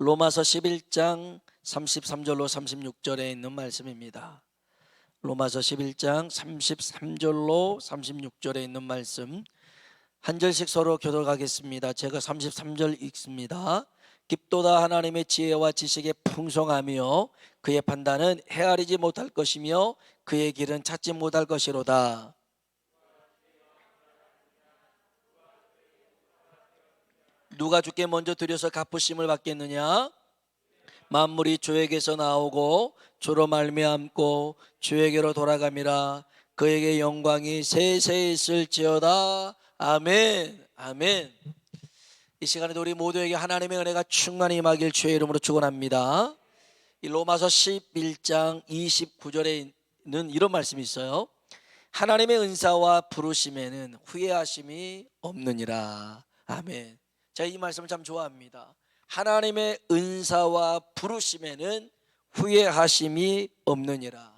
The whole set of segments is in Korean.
로마서 11장 33절로 36절에 있는 말씀입니다. 로마서 11장 33절로 36절에 있는 말씀 한 절씩 서로 교독하겠습니다. 제가 33절 읽습니다. 깊도다 하나님의 지혜와 지식의 풍성하며 그의 판단은 헤아리지 못할 것이며 그의 길은 찾지 못할 것이로다. 누가 주께 먼저 드려서 갚으심을 받겠느냐? 만물이 주에게서 나오고 주로 말미암고 주에게로 돌아감이라 그에게 영광이 세세 있을지어다. 아멘. 아멘. 이 시간에도 우리 모두에게 하나님의 은혜가 충만히 임하길 주의 이름으로 축원합니다. 이 로마서 11장 29절에 있는 이런 말씀이 있어요. 하나님의 은사와 부르심에는 후회하심이 없느니라. 아멘 제가 이 말씀을 참 좋아합니다 하나님의 은사와 부르심에는 후회하심이 없느니라.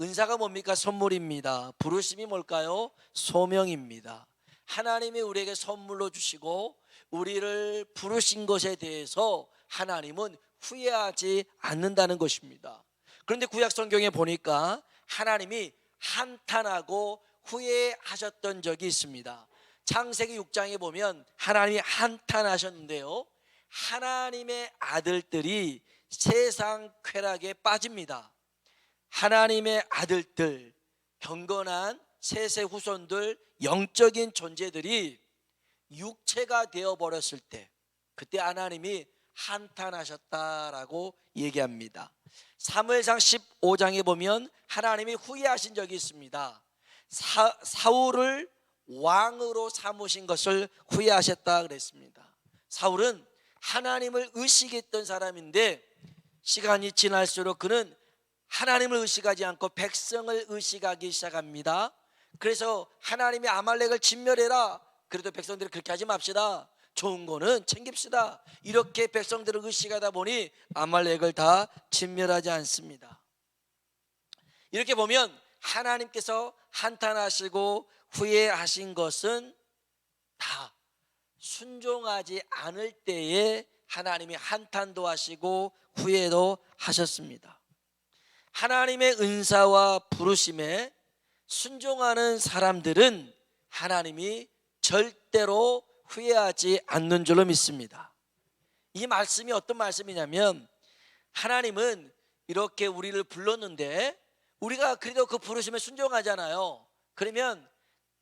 은사가 뭡니까? 선물입니다. 부르심이 뭘까요? 소명입니다. 하나님이 우리에게 선물로 주시고 우리를 부르신 것에 대해서 하나님은 후회하지 않는다는 것입니다. 그런데 구약 성경에 보니까 하나님이 한탄하고 후회하셨던 적이 있습니다. 창세기 6장에 보면 하나님이 한탄하셨는데요. 하나님의 아들들이 세상 쾌락에 빠집니다. 하나님의 아들들, 경건한 세세 후손들, 영적인 존재들이 육체가 되어 버렸을 때, 그때 하나님이 한탄하셨다라고 얘기합니다. 사무엘상 15장에 보면 하나님이 후회하신 적이 있습니다. 사, 사울을 왕으로 삼으신 것을 후회하셨다 그랬습니다. 사울은 하나님을 의식했던 사람인데 시간이 지날수록 그는 하나님을 의식하지 않고 백성을 의식하기 시작합니다. 그래서 하나님이 아말렉을 진멸해라. 그래도 백성들이 그렇게 하지 맙시다. 좋은 거는 챙깁시다. 이렇게 백성들을 의식하다 보니 아말렉을 다 진멸하지 않습니다. 이렇게 보면 하나님께서 한탄하시고 후회하신 것은 다 순종하지 않을 때에 하나님이 한탄도 하시고 후회도 하셨습니다. 하나님의 은사와 부르심에 순종하는 사람들은 하나님이 절대로 후회하지 않는 줄로 믿습니다. 이 말씀이 어떤 말씀이냐면 하나님은 이렇게 우리를 불렀는데 우리가 그래도 그 부르심에 순종하잖아요. 그러면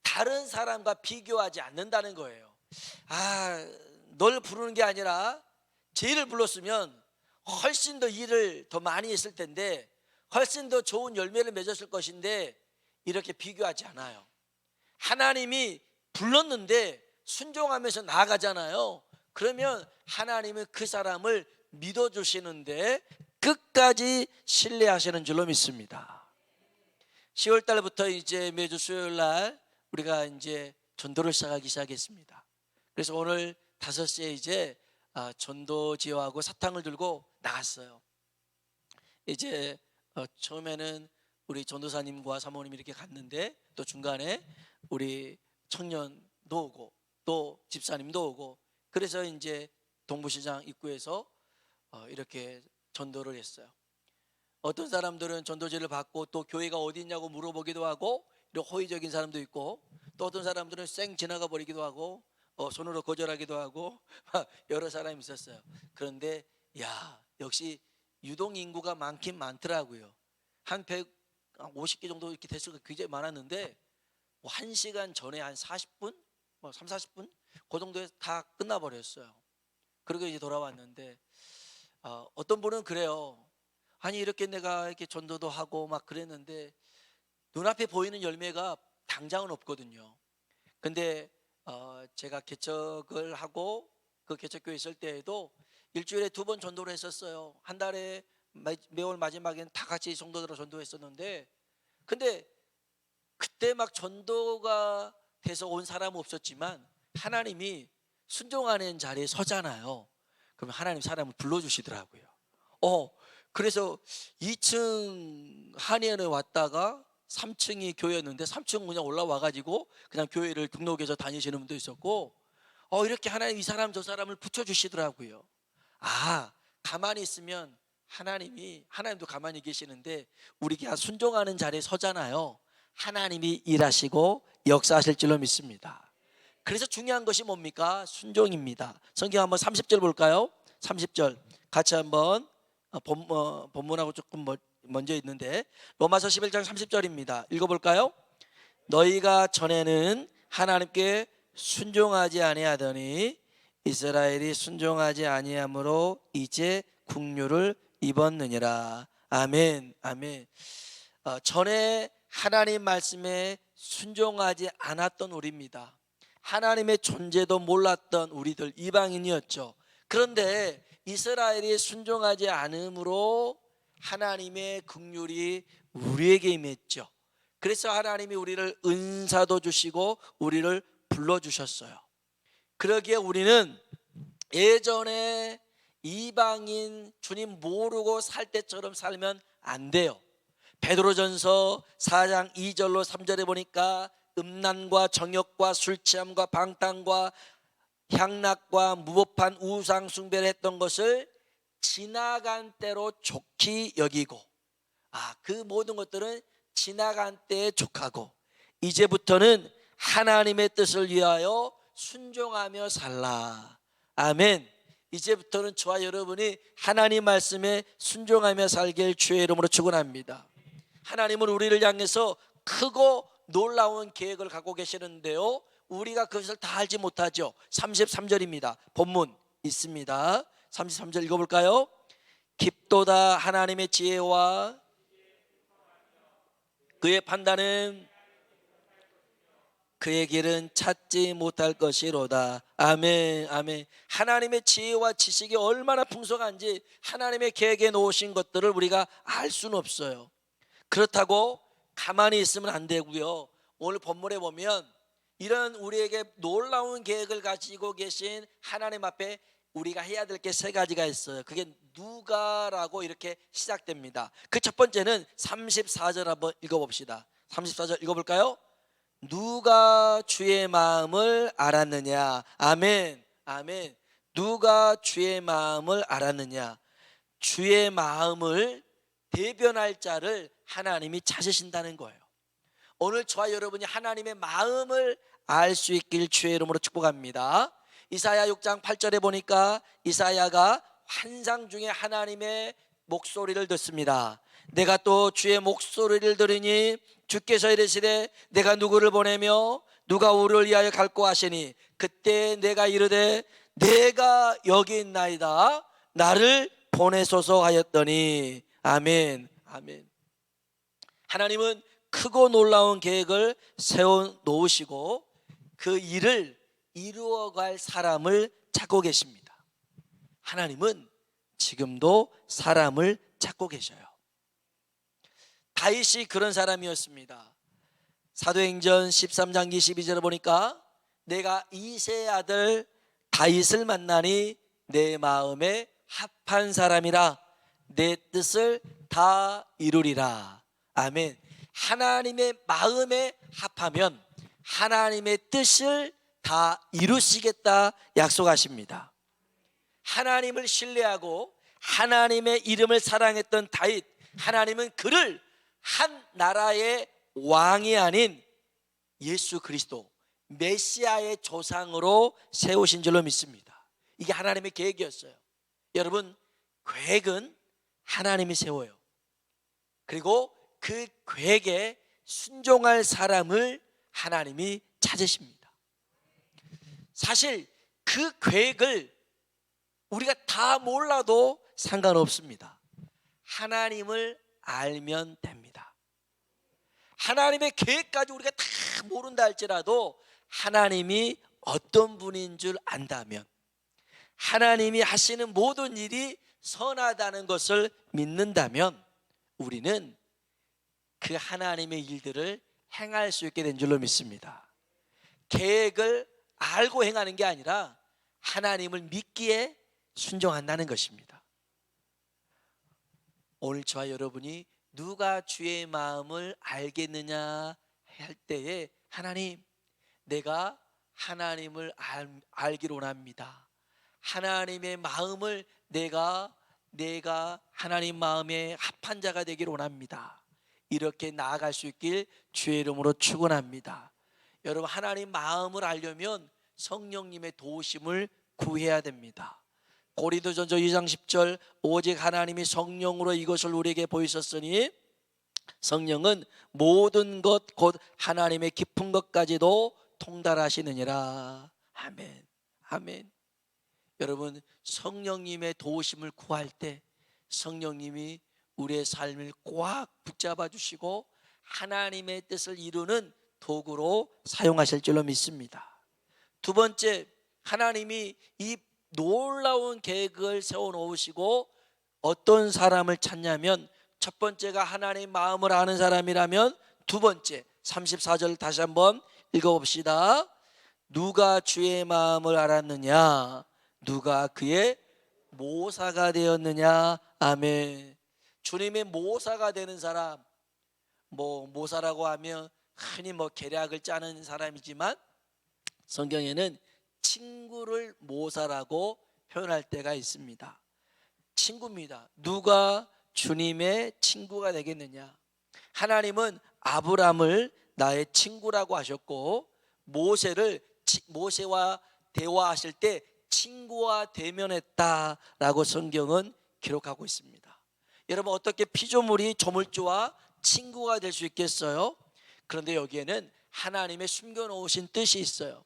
다른 사람과 비교하지 않는다는 거예요. 아, 널 부르는 게 아니라 쟤를 불렀으면 훨씬 더 일을 더 많이 했을 텐데 훨씬 더 좋은 열매를 맺었을 것인데 이렇게 비교하지 않아요. 하나님이 불렀는데 순종하면서 나아가잖아요. 그러면 하나님은 그 사람을 믿어주시는데 끝까지 신뢰하시는 줄로 믿습니다. 10월 달부터 이제 매주 수요일 날 우리가 이제 전도를 시작하기 시작했습니다. 그래서 오늘 5시에 이제 아, 전도지하고 사탕을 들고 나갔어요. 이제 어, 처음에는 우리 전도사님과 사모님 이렇게 갔는데 또 중간에 우리 청년도 오고 또 집사님도 오고 그래서 이제 동부시장 입구에서 어, 이렇게 전도를 했어요. 어떤 사람들은 전도지를 받고 또 교회가 어디 있냐고 물어보기도 하고 호의적인 사람도 있고 또 어떤 사람들은 쌩 지나가 버리기도 하고 어, 손으로 거절하기도 하고 여러 사람이 있었어요. 그런데 야 역시 유동 인구가 많긴 많더라고요. 한 150개 정도 이렇게 대수가 굉장히 많았는데 뭐 1시간 전에 한 40분, 뭐 3, 40분 그 정도에 다 끝나버렸어요. 그리고 이제 돌아왔는데 어, 어떤 분은 그래요. 아니 이렇게 내가 이렇게 전도도 하고 막 그랬는데 눈앞에 보이는 열매가 당장은 없거든요. 근데 어, 제가 개척을 하고 그 개척교회 있을 때에도 일주일에 두 번 전도를 했었어요. 한 달에 매- 매월 마지막에는 다 같이 성도들로 전도했었는데 근데 그때 막 전도가 돼서 온 사람은 없었지만 하나님이 순종하는 자리에 서잖아요. 그럼 하나님 사람을 불러주시더라고요. 어, 그래서 2층 한의원에 왔다가 3층이 교회였는데 3층 그냥 올라와 가지고 그냥 교회를 등록해서 다니시는 분도 있었고 어 이렇게 하나님 이 사람 저 사람을 붙여 주시더라고요. 아, 가만히 있으면 하나님이 하나님도 가만히 계시는데 우리가 순종하는 자리에 서잖아요. 하나님이 일하시고 역사하실 줄로 믿습니다. 그래서 중요한 것이 뭡니까? 순종입니다. 성경 한번 30절 볼까요? 30절 같이 한번 어, 본, 어, 본문하고 조금 멀- 먼저 있는데 로마서 11장 30절입니다. 읽어볼까요? 너희가 전에는 하나님께 순종하지 아니하더니 이스라엘이 순종하지 아니하므로 이제 국류를 입었느니라. 아멘, 아멘. 어, 전에 하나님 말씀에 순종하지 않았던 우리입니다. 하나님의 존재도 몰랐던 우리들 이방인이었죠. 그런데 이스라엘이 순종하지 않으므로 하나님의 긍휼이 우리에게 임했죠. 그래서 하나님이 우리를 은사도 주시고 우리를 불러 주셨어요. 그러기에 우리는 예전에 이방인 주님 모르고 살 때처럼 살면 안 돼요. 베드로전서 4장 2절로 3절에 보니까 음란과 정욕과 술 취함과 방탕과 향락과 무법한 우상 숭배를 했던 것을 지나간 때로 좋게 여기고 아 그 모든 것들은 지나간 때에 족하고 이제부터는 하나님의 뜻을 위하여 순종하며 살라. 아멘. 이제부터는 저와 여러분이 하나님 말씀에 순종하며 살길 주의 이름으로 축원합니다. 하나님은 우리를 향해서 크고 놀라운 계획을 갖고 계시는데요. 우리가 그것을 다 알지 못하죠. 33절입니다. 본문 있습니다 33절 읽어볼까요? 깊도다 하나님의 지혜와 그의 판단은 그의 길은 찾지 못할 것이로다. 아멘, 아멘. 하나님의 지혜와 지식이 얼마나 풍성한지 하나님의 계획에 놓으신 것들을 우리가 알 수는 없어요. 그렇다고 가만히 있으면 안 되고요. 오늘 본문에 보면 이런 우리에게 놀라운 계획을 가지고 계신 하나님 앞에 우리가 해야 될 게 세 가지가 있어요. 그게 누가라고 이렇게 시작됩니다. 그 첫 번째는 34절 한번 읽어봅시다. 34절 읽어볼까요? 누가 주의 마음을 알았느냐? 아멘, 아멘. 누가 주의 마음을 알았느냐? 주의 마음을 대변할 자를 하나님이 찾으신다는 거예요. 오늘 저와 여러분이 하나님의 마음을 알 수 있길 주의 이름으로 축복합니다. 이사야 6장 8절에 보니까 이사야가 환상 중에 하나님의 목소리를 듣습니다. 내가 또 주의 목소리를 들으니 주께서 이르시되 내가 누구를 보내며 누가 우리를 위하여 갈고 하시니 그때 내가 이르되 내가 여기 있나이다. 나를 보내소서 하였더니. 아멘. 아멘. 하나님은 크고 놀라운 계획을 세워 놓으시고 그 일을 이루어갈 사람을 찾고 계십니다. 하나님은 지금도 사람을 찾고 계셔요. 다윗이 그런 사람이었습니다. 사도행전 13장 22절을 보니까 내가 이세 아들 다윗을 만나니 내 마음에 합한 사람이라 내 뜻을 다 이루리라. 아멘. 하나님의 마음에 합하면 하나님의 뜻을 다 이루시겠다 약속하십니다. 하나님을 신뢰하고 하나님의 이름을 사랑했던 다윗, 하나님은 그를 한 나라의 왕이 아닌 예수 그리스도 메시아의 조상으로 세우신 줄로 믿습니다. 이게 하나님의 계획이었어요. 여러분, 계획은 하나님이 세워요. 그리고 그 계획에 순종할 사람을 하나님이 찾으십니다. 사실 그 계획을 우리가 다 몰라도 상관없습니다. 하나님을 알면 됩니다. 하나님의 계획까지 우리가 다 모른다 할지라도 하나님이 어떤 분인 줄 안다면 하나님이 하시는 모든 일이 선하다는 것을 믿는다면 우리는 그 하나님의 일들을 행할 수 있게 된 줄로 믿습니다. 계획을 알고 행하는 게 아니라 하나님을 믿기에 순종한다는 것입니다. 오늘 저와 여러분이 누가 주의 마음을 알겠느냐 할 때에 하나님 내가 하나님을 알, 알기를 원합니다. 하나님의 마음을 내가 내가 하나님 마음에 합한 자가 되기를 원합니다. 이렇게 나아갈 수 있길 주의 이름으로 축원합니다. 여러분 하나님 마음을 알려면 성령님의 도우심을 구해야 됩니다. 고린도전서 2장 10절 오직 하나님이 성령으로 이것을 우리에게 보이셨으니 성령은 모든 것 곧 하나님의 깊은 것까지도 통달하시느니라. 아멘. 아멘. 여러분 성령님의 도우심을 구할 때 성령님이 우리의 삶을 꽉 붙잡아 주시고 하나님의 뜻을 이루는 도구로 사용하실 줄로 믿습니다. 두 번째 하나님이 이 놀라운 계획을 세워 놓으시고 어떤 사람을 찾냐면 첫 번째가 하나님 마음을 아는 사람이라면 두 번째 34절 다시 한번 읽어 봅시다. 누가 주의 마음을 알았느냐? 누가 그의 모사가 되었느냐? 아멘. 주님의 모사가 되는 사람 뭐 모사라고 하면 흔히 뭐 계략을 짜는 사람이지만 성경에는 친구를 모사라고 표현할 때가 있습니다. 친구입니다. 누가 주님의 친구가 되겠느냐? 하나님은 아브람을 나의 친구라고 하셨고 모세를 치- 모세와 대화하실 때 친구와 대면했다라고 성경은 기록하고 있습니다. 여러분 어떻게 피조물이 조물주와 친구가 될 수 있겠어요? 그런데 여기에는 하나님의 숨겨놓으신 뜻이 있어요.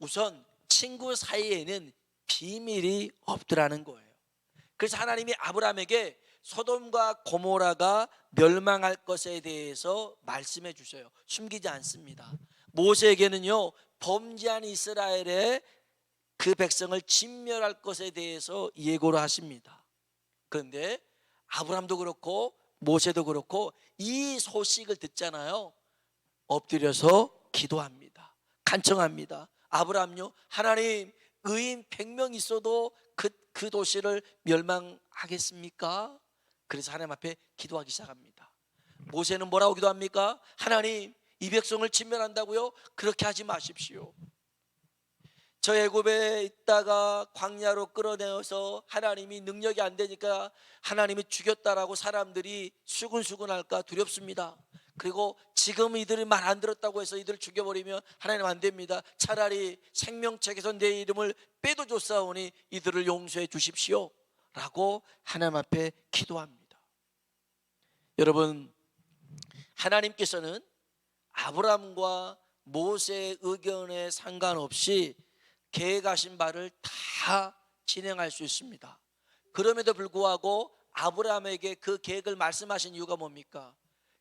우선 친구 사이에는 비밀이 없더라는 거예요. 그래서 하나님이 아브라함에게 소돔과 고모라가 멸망할 것에 대해서 말씀해 주셔요. 숨기지 않습니다. 모세에게는요 범죄한 이스라엘의 그 백성을 진멸할 것에 대해서 예고를 하십니다. 그런데 아브라함도 그렇고 모세도 그렇고 이 소식을 듣잖아요. 엎드려서 기도합니다. 간청합니다. 아브라함요 하나님 의인 100명 있어도 그, 그 도시를 멸망하겠습니까? 그래서 하나님 앞에 기도하기 시작합니다. 모세는 뭐라고 기도합니까? 하나님 이 백성을 진멸한다고요? 그렇게 하지 마십시오. 저 애굽에 있다가 광야로 끌어내어서 하나님이 능력이 안 되니까 하나님이 죽였다라고 사람들이 수근수근할까 두렵습니다. 그리고 지금 이들이 말 안 들었다고 해서 이들을 죽여버리면 하나님 안 됩니다. 차라리 생명책에서 내 이름을 빼도 줬사오니 이들을 용서해 주십시오. 라고 하나님 앞에 기도합니다. 여러분 하나님께서는 아브라함과 모세의 의견에 상관없이 계획하신 바를 다 진행할 수 있습니다. 그럼에도 불구하고 아브라함에게 그 계획을 말씀하신 이유가 뭡니까?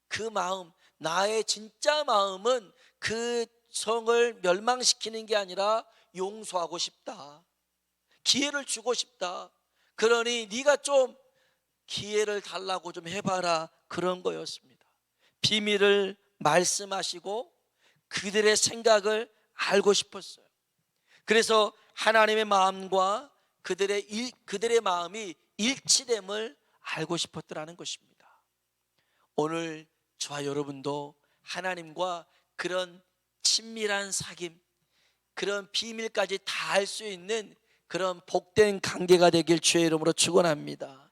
그 마음, 나의 진짜 마음은 그 성을 멸망시키는 게 아니라 용서하고 싶다. 기회를 주고 싶다. 그러니 네가 좀 기회를 달라고 좀 해봐라 그런 거였습니다. 비밀을 말씀하시고 그들의 생각을 알고 싶었어요. 그래서 하나님의 마음과 그들의 일, 그들의 마음이 일치됨을 알고 싶었더라는 것입니다. 오늘 저와 여러분도 하나님과 그런 친밀한 사귐, 그런 비밀까지 다 알 수 있는 그런 복된 관계가 되길 주의 이름으로 축원합니다.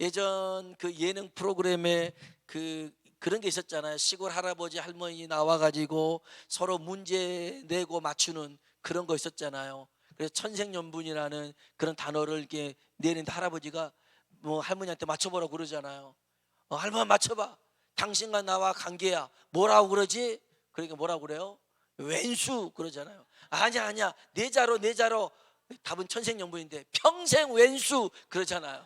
예전 그 예능 프로그램에 그 그런 게 있었잖아요. 시골 할아버지 할머니 나와 가지고 서로 문제 내고 맞추는 그런 거 있었잖아요. 그래서 천생연분이라는 그런 단어를 이렇게 내는 할아버지가 뭐 할머니한테 맞춰보라고 그러잖아요. 어, 할머니 맞춰봐. 당신과 나와 관계야. 뭐라고 그러지? 그러니까 뭐라고 그래요? 왼수 그러잖아요. 아니야 아니야 내 자로 내 자로 답은 천생연분인데 평생 왼수 그러잖아요.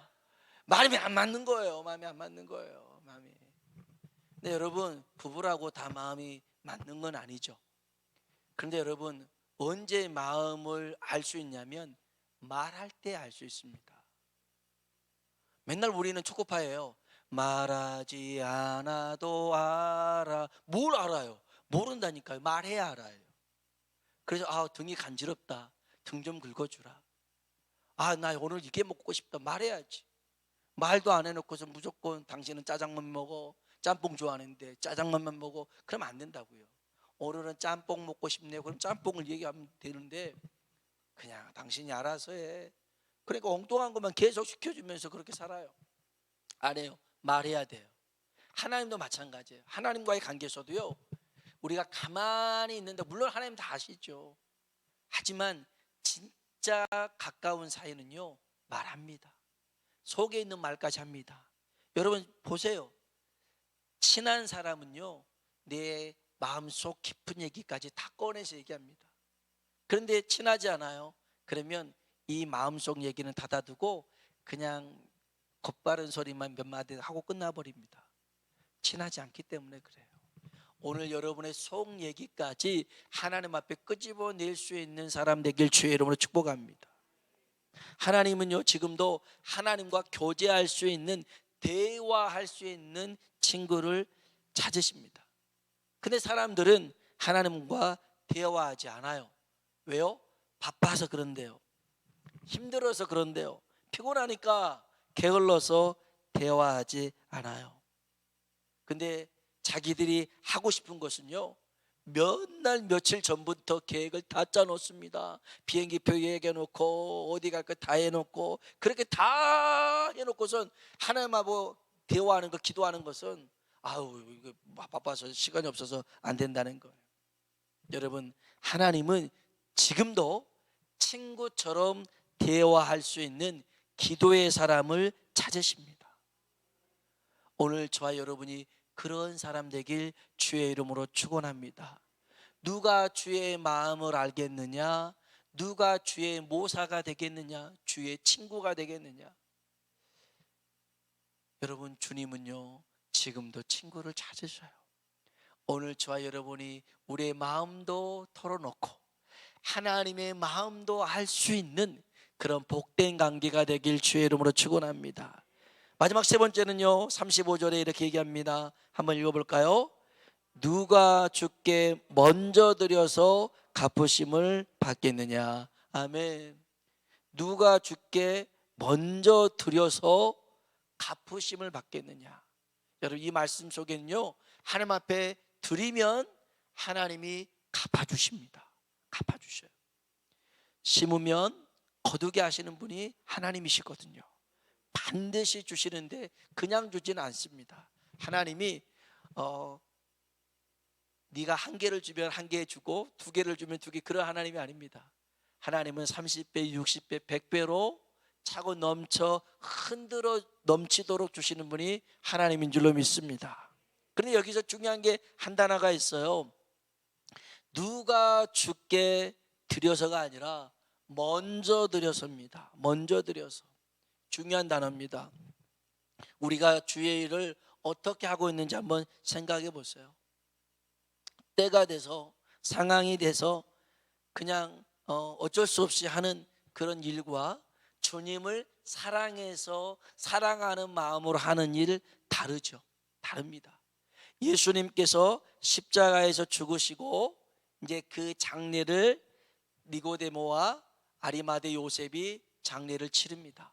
마음이 안 맞는 거예요. 마음이 안 맞는 거예요. 마음이. 근데 여러분 부부라고 다 마음이 맞는 건 아니죠. 그런데 여러분 언제 마음을 알 수 있냐면 말할 때 알 수 있습니다. 맨날 우리는 초코파예요. 말하지 않아도 알아. 뭘 알아요? 모른다니까요. 말해야 알아요. 그래서 아 등이 간지럽다. 등 좀 긁어주라. 아 나 오늘 이게 먹고 싶다. 말해야지. 말도 안 해놓고서 무조건 당신은 짜장면 먹어. 짬뽕 좋아하는데 짜장면만 먹어. 그러면 안 된다고요. 오늘은 짬뽕 먹고 싶네요. 그럼 짬뽕을 얘기하면 되는데 그냥 당신이 알아서 해. 그러니까 엉뚱한 것만 계속 시켜주면서 그렇게 살아요. 안 해요. 말해야 돼요. 하나님도 마찬가지예요. 하나님과의 관계에서도요. 우리가 가만히 있는데 물론 하나님 다 아시죠. 하지만 진짜 가까운 사이는요. 말합니다. 속에 있는 말까지 합니다. 여러분 보세요. 친한 사람은요. 내 마음속 깊은 얘기까지 다 꺼내서 얘기합니다. 그런데 친하지 않아요. 그러면 이 마음속 얘기는 닫아두고 그냥 곧바른 소리만 몇 마디 하고 끝나버립니다. 친하지 않기 때문에 그래요. 오늘 여러분의 속 얘기까지 하나님 앞에 끄집어낼 수 있는 사람 되길 주의 이름으로 축복합니다. 하나님은요 지금도 하나님과 교제할 수 있는 대화할 수 있는 친구를 찾으십니다. 근데 사람들은 하나님과 대화하지 않아요. 왜요? 바빠서 그런데요. 힘들어서 그런데요. 피곤하니까 게을러서 대화하지 않아요. 근데 자기들이 하고 싶은 것은요. 몇 날 며칠 전부터 계획을 다 짜놓습니다. 비행기표 예약해놓고 어디 갈 거 다 해놓고 그렇게 다 해놓고선 하나님하고 대화하는 거, 기도하는 것은 아우 이거 바빠서 시간이 없어서 안 된다는 거예요. 여러분 하나님은 지금도 친구처럼 대화할 수 있는 기도의 사람을 찾으십니다. 오늘 저와 여러분이 그런 사람 되길 주의 이름으로 축원합니다. 누가 주의 마음을 알겠느냐? 누가 주의 모사가 되겠느냐? 주의 친구가 되겠느냐? 여러분 주님은요 지금도 친구를 찾으셔요. 오늘 저와 여러분이 우리의 마음도 털어놓고 하나님의 마음도 알 수 있는 그런 복된 관계가 되길 주의 이름으로 축원합니다. 마지막 세 번째는요. 35절에 이렇게 얘기합니다. 한번 읽어 볼까요? 누가 주께 먼저 드려서 갚으심을 받겠느냐? 아멘. 누가 주께 먼저 드려서 갚으심을 받겠느냐? 여러분 이 말씀 속에는요. 하나님 앞에 드리면 하나님이 갚아 주십니다. 갚아 주셔요. 심으면 거두게 하시는 분이 하나님이시거든요. 반드시 주시는데 그냥 주지는 않습니다. 하나님이 어 네가 한 개를 주면 한 개 주고 두 개를 주면 두 개 그런 하나님이 아닙니다. 하나님은 30배, 60배, 100배로 차고 넘쳐 흔들어 넘치도록 주시는 분이 하나님인 줄로 믿습니다. 그런데 여기서 중요한 게 한 단어가 있어요. 누가 주께 드려서가 아니라 먼저 드려서입니다. 먼저 드려서. 중요한 단어입니다. 우리가 주의 일을 어떻게 하고 있는지 한번 생각해 보세요. 때가 돼서 상황이 돼서 그냥 어, 어쩔 수 없이 하는 그런 일과 주님을 사랑해서 사랑하는 마음으로 하는 일 다르죠. 다릅니다. 예수님께서 십자가에서 죽으시고 이제 그 장례를 니고데모와 아리마대 요셉이 장례를 치릅니다.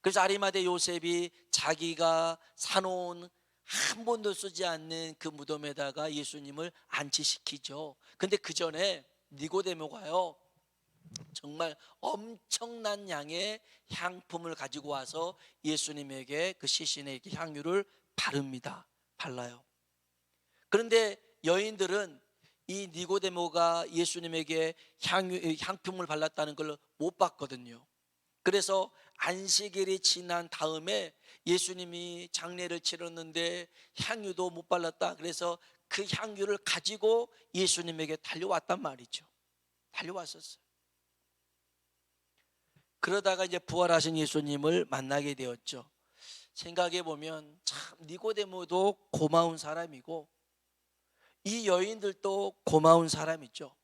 그래서 아리마대 요셉이 자기가 사놓은 한 번도 쓰지 않는 그 무덤에다가 예수님을 안치시키죠. 근데 그 전에 니고데모가요. 정말 엄청난 양의 향품을 가지고 와서 예수님에게 그 시신에게 향유를 바릅니다. 발라요. 그런데 여인들은 이 니고데모가 예수님에게 향유, 향품을 발랐다는 걸 못 봤거든요. 그래서 안식일이 지난 다음에 예수님이 장례를 치렀는데 향유도 못 발랐다. 그래서 그 향유를 가지고 예수님에게 달려왔단 말이죠. 달려왔었어요. 그러다가 이제 부활하신 예수님을 만나게 되었죠. 생각해 보면 참 니고데모도 고마운 사람이고 이 여인들도 고마운 사람이죠.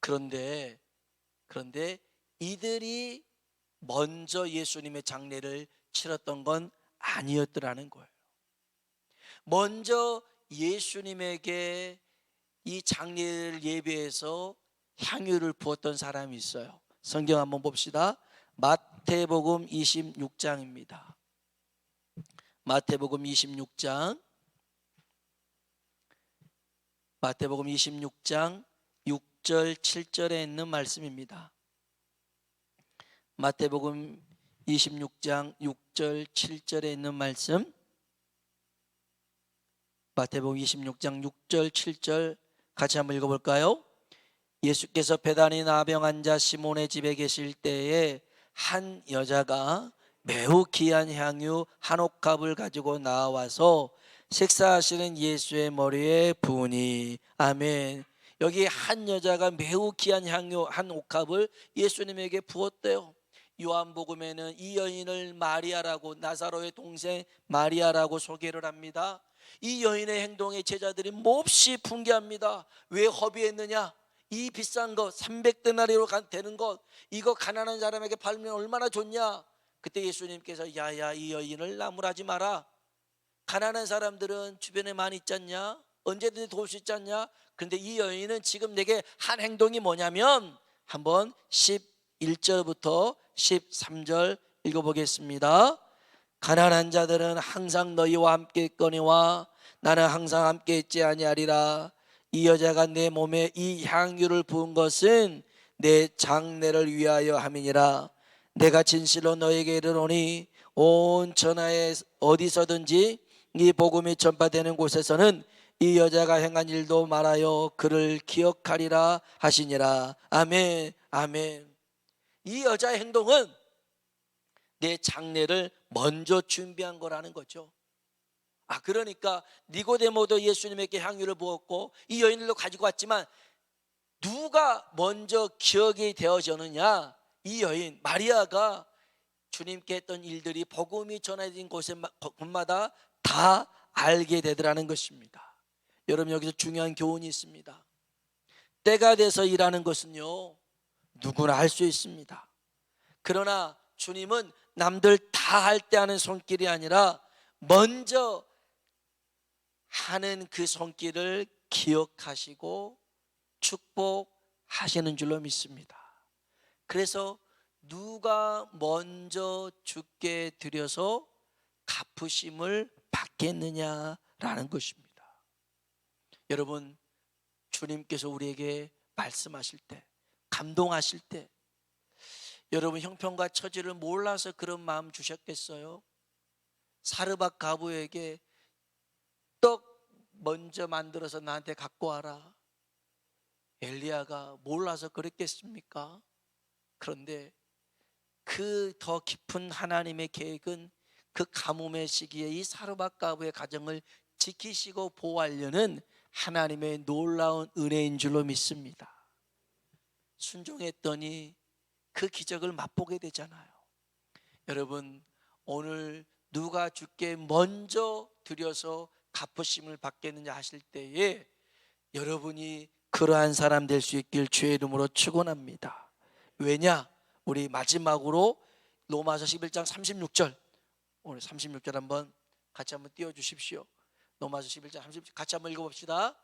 그런데 그런데 이들이 먼저 예수님의 장례를 치렀던 건 아니었더라는 거예요. 먼저 예수님에게 이 장례를 예배해서 향유를 부었던 사람이 있어요. 성경 한번 봅시다. 마태복음 26장입니다. 마태복음 26장 마태복음 26장 6절 7절에 있는 말씀입니다. 마태복음 26장 6절 7절에 있는 말씀 마태복음 26장 6절 7절 같이 한번 읽어볼까요? 예수께서 배단이 나병 환자 시몬의 집에 계실 때에 한 여자가 매우 귀한 향유 한 옥합을 가지고 나와서 식사하시는 예수의 머리에 부으니 아멘. 여기 한 여자가 매우 귀한 향유 한 옥합을 예수님에게 부었대요. 요한복음에는 이 여인을 마리아라고 나사로의 동생 마리아라고 소개를 합니다. 이 여인의 행동에 제자들이 몹시 분개합니다. 왜 허비했느냐? 이 비싼 것 300데나리로 되는 것 이거 가난한 사람에게 팔면 얼마나 좋냐? 그때 예수님께서 야야 이 여인을 나무라지 마라. 가난한 사람들은 주변에 많이 있지 않냐? 언제든지 도울 수 있지 않냐? 그런데 이 여인은 지금 내게 한 행동이 뭐냐면 한번 11절부터 13절 읽어보겠습니다. 가난한 자들은 항상 너희와 함께 있거니와 나는 항상 함께 있지 아니하리라. 이 여자가 내 몸에 이 향유를 부은 것은 내 장례를 위하여 함이니라. 내가 진실로 너에게 이르노니 온 천하에 어디서든지 이 복음이 전파되는 곳에서는 이 여자가 행한 일도 말하여 그를 기억하리라 하시니라. 아멘, 아멘. 이 여자의 행동은 내 장례를 먼저 준비한 거라는 거죠. 아 그러니까 니고데모도 예수님에게 향유를 부었고 이 여인들도 가지고 왔지만 누가 먼저 기억이 되어졌느냐? 이 여인 마리아가 주님께 했던 일들이 복음이 전해진 곳마다 다 알게 되더라는 것입니다. 여러분 여기서 중요한 교훈이 있습니다. 때가 돼서 일하는 것은요 누구나 할 수 있습니다. 그러나 주님은 남들 다 할 때 하는 손길이 아니라 먼저 하는 그 손길을 기억하시고 축복하시는 줄로 믿습니다. 그래서 누가 먼저 주께 드려서 갚으심을 받겠느냐라는 것입니다. 여러분 주님께서 우리에게 말씀하실 때 감동하실 때 여러분 형편과 처지를 몰라서 그런 마음 주셨겠어요? 사르밧 가부에게 떡 먼저 만들어서 나한테 갖고 와라. 엘리야가 몰라서 그랬겠습니까? 그런데 그 더 깊은 하나님의 계획은 그 가뭄의 시기에 이 사르밧 가부의 가정을 지키시고 보호하려는 하나님의 놀라운 은혜인 줄로 믿습니다. 순종했더니 그 기적을 맛보게 되잖아요. 여러분 오늘 누가 주께 먼저 드려서 갚으심을 받겠느냐 하실 때에 여러분이 그러한 사람 될 수 있길 주의 이름으로 축원합니다. 왜냐? 우리 마지막으로 로마서 11장 36절 오늘 36절 한번 같이 한번 띄워 주십시오. 로마서 11장 30절 같이 한번 읽어 봅시다.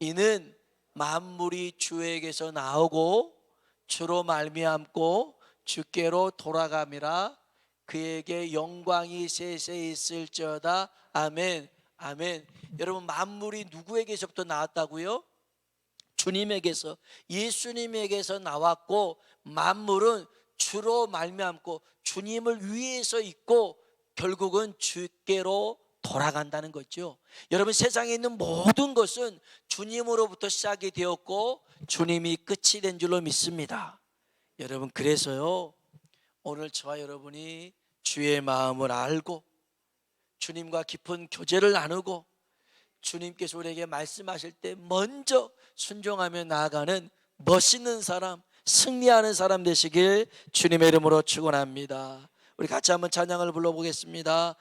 이는 만물이 주에게서 나오고 주로 말미암고 주께로 돌아감이라 그에게 영광이 세세 있을지어다 아멘 아멘 여러분 만물이 누구에게서부터 나왔다고요? 주님에게서 예수님에게서 나왔고 만물은 주로 말미암고 주님을 위해서 있고 결국은 주께로 돌아간다는 거죠. 여러분 세상에 있는 모든 것은 주님으로부터 시작이 되었고 주님이 끝이 된 줄로 믿습니다. 여러분 그래서요 오늘 저와 여러분이 주의 마음을 알고 주님과 깊은 교제를 나누고 주님께서 우리에게 말씀하실 때 먼저 순종하며 나아가는 멋있는 사람, 승리하는 사람 되시길 주님의 이름으로 축원합니다. 우리 같이 한번 찬양을 불러보겠습니다.